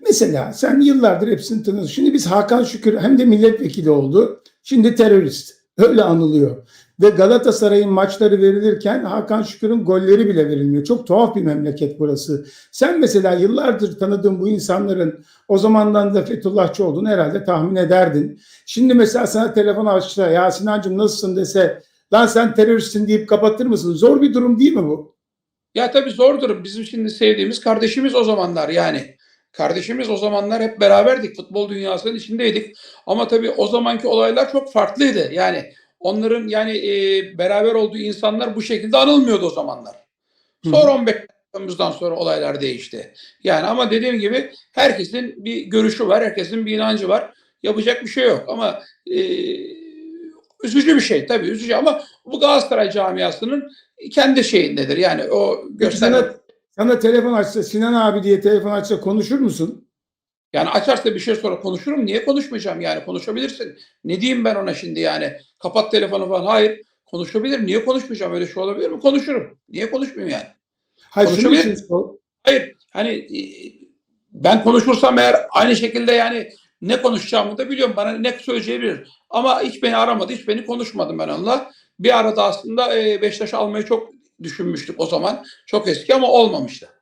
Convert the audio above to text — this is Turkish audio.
Mesela sen yıllardır hepsini tanıyorsun. Şimdi biz Hakan Şükür hem de milletvekili oldu. Şimdi terörist. Öyle anılıyor. Ve Galatasaray'ın maçları verilirken Hakan Şükür'ün golleri bile verilmiyor. Çok tuhaf bir memleket burası. Sen mesela yıllardır tanıdığın bu insanların o zamandan da Fethullahçı olduğunu herhalde tahmin ederdin. Şimdi mesela sana telefon açsa ya Sinancım nasılsın dese lan sen teröristsin deyip kapatır mısın? Zor bir durum değil mi bu? Ya tabii zordur. Bizim şimdi sevdiğimiz kardeşimiz o zamanlar yani. Kardeşimiz o zamanlar hep beraberdik. Futbol dünyasının içindeydik. Ama tabii o zamanki olaylar çok farklıydı. Yani onların yani e, beraber olduğu insanlar bu şekilde anılmıyordu o zamanlar. Sonra 15 Temmuz'dan sonra olaylar değişti. Yani ama dediğim gibi herkesin bir görüşü var, herkesin bir inancı var. Yapacak bir şey yok ama e, üzücü bir şey tabii üzücü ama bu Galatasaray camiasının kendi şeyindedir. Yani o gösteren sana, telefon açsa Sinan abi diye telefon açsa konuşur musun? yani açarsa bir şey sonra konuşurum. Niye konuşmayacağım yani konuşabilirsin. Ne diyeyim ben ona şimdi yani kapat telefonu falan. Hayır konuşabilir. Niye konuşmayacağım öyle şey olabilir mi? Konuşurum. Niye konuşmayayım yani? Hayır, Konuşabilir. için Hayır hani e, ben konuşursam eğer aynı şekilde yani ne konuşacağımı da biliyorum. Bana ne söyleyeceği. Ama hiç beni aramadı. Hiç beni konuşmadım ben onunla. Bir arada aslında e, Beşiktaş almayı çok düşünmüştük o zaman. Çok eski ama olmamıştı.